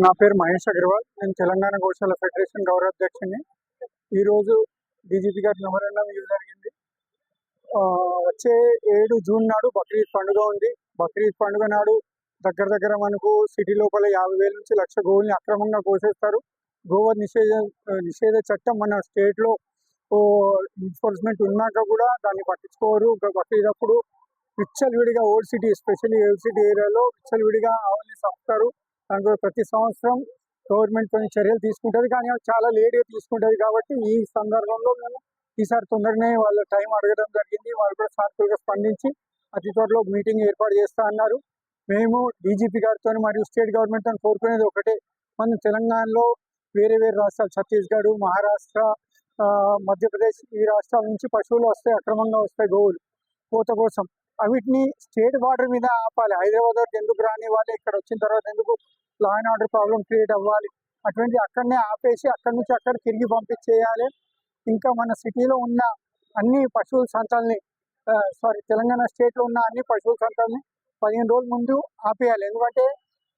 నా పేరు మహేష్ అగర్వాల్. నేను తెలంగాణ గోశాల ఫెడరేషన్ గౌరవ గౌరవాధ్యక్షుని ఈరోజు డీజీపీ గారి మెమోరాండం ఇది జరిగింది. వచ్చే ఏడు జూన్ నాడు బక్రీద్ పండుగ ఉంది. బక్రీద్ పండుగ నాడు దగ్గర దగ్గర మనకు సిటీ లోపల యాభై వేల నుంచి లక్ష గోవుల్ని అక్రమంగా కోసేస్తారు. గోవా నిషేధ నిషేధ చట్టం మన స్టేట్లో ఎన్ఫోర్స్మెంట్ ఉన్నాక కూడా దాన్ని పట్టించుకోరు. బక్రీద్ అప్పుడు విచ్చలవిడిగా old city especially old city ఏరియాలో విచ్చలవిడిగా ఆవుల్ని చంపుతారు. దాంట్లో ప్రతి సంవత్సరం గవర్నమెంట్ కొన్ని చర్యలు తీసుకుంటుంది కానీ చాలా లేట్గా తీసుకుంటుంది కాబట్టి ఈ సందర్భంలో మేము ఈసారి తొందరనే వాళ్ళ టైం అడగడం జరిగింది. వాళ్ళు కూడా సానుకూలంగా స్పందించి అతి త్వరలో మీటింగ్ ఏర్పాటు చేస్తా అన్నారు. మేము డీజీపీ గారితో మరియు స్టేట్ గవర్నమెంట్ అని కోరుకునేది ఒకటే. మనం తెలంగాణలో వేరే వేరే రాష్ట్రాలు ఛత్తీస్గఢ్ మహారాష్ట్ర మధ్యప్రదేశ్ ఈ రాష్ట్రాల నుంచి పశువులు వస్తాయి అక్రమంగా వస్తాయి గోవులు కోత కోసం. అవిటిని స్టేట్ బార్డర్ మీద ఆపాలి. హైదరాబాద్ వరకు ఎందుకు రాని వాళ్ళు ఇక్కడ వచ్చిన తర్వాత ఎందుకు law and order problem create అవ్వాలి. అటువంటి అక్కడనే ఆపేసి అక్కడి నుంచి అక్కడ తిరిగి పంపించేయాలి. ఇంకా మన సిటీలో ఉన్న అన్ని పశువుల సంతాలని సారీ తెలంగాణ స్టేట్లో ఉన్న అన్ని పశువుల సంతాలని పదిహేను రోజుల ముందు ఆపేయాలి. ఎందుకంటే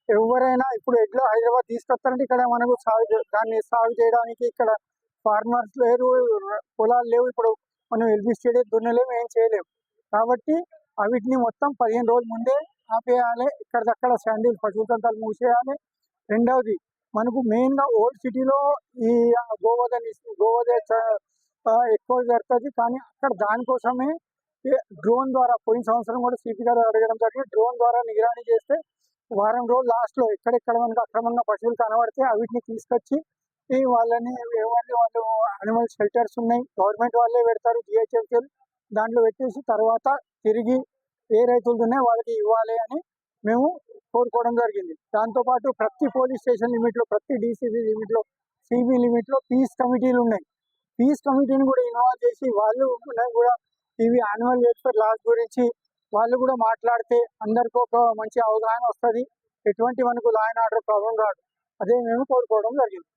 ఎవరైనా ఇప్పుడు ఎడ్లు హైదరాబాద్ తీసుకొస్తారంటే ఇక్కడ మనకు సాగు దాన్ని సాగు చేయడానికి ఇక్కడ ఫార్మర్స్ లేరు పొలాలు లేవు. ఇప్పుడు మనం ఎల్బీ స్టేడియం దున్నలేము ఏం చేయలేము. కాబట్టి అవిటిని మొత్తం పదిహేను రోజుల ముందే ఆపేయాలి. ఇక్కడికక్కడ శాండిల్ పశువుల మూసేయాలి. రెండవది మనకు మెయిన్గా ఓల్డ్ సిటీలో ఈ గోవధ నిష్- గోవధ ఎక్కువ జరుగుతుంది. కానీ అక్కడ దానికోసమే డ్రోన్ ద్వారా పోయిన సంవత్సరం కూడా సిపి గారు అడగడం జరిగింది. డ్రోన్ ద్వారా నిగరాణి చేస్తే వారం రోజులు లాస్ట్లో ఎక్కడెక్కడ మనకు అక్రమంగా పశువులు కనబడితే అవిటిని తీసుకొచ్చి ఈ వాళ్ళని ఎవరిని వాళ్ళు అనిమల్ షెల్టర్స్ ఉన్నాయి. గవర్నమెంట్ వాళ్ళే పెడతారు. జిహెచ్ఎంసీలు దాంట్లో పెట్టేసి తర్వాత తిరిగి ఏ రైతులతోనే వాళ్ళకి ఇవ్వాలి అని మేము కోరుకోవడం జరిగింది. దాంతోపాటు ప్రతి పోలీస్ స్టేషన్ లిమిట్లో ప్రతి డీసీబీ లిమిట్లో సిబి లిమిట్లో పీస్ కమిటీలు ఉన్నాయి. పీస్ కమిటీని కూడా ఇన్వాల్వ్ చేసి వాళ్ళు కూడా ఇవి యాన్యువల్ వెల్ఫేర్ లాస్ గురించి వాళ్ళు కూడా మాట్లాడితే అందరికీ ఒక మంచి అవగాహన వస్తుంది. ఎటువంటి మనకు లా అండ్ ఆర్డర్ ప్రాబ్లం రాదు. అదే మేము కోరుకోవడం జరిగింది.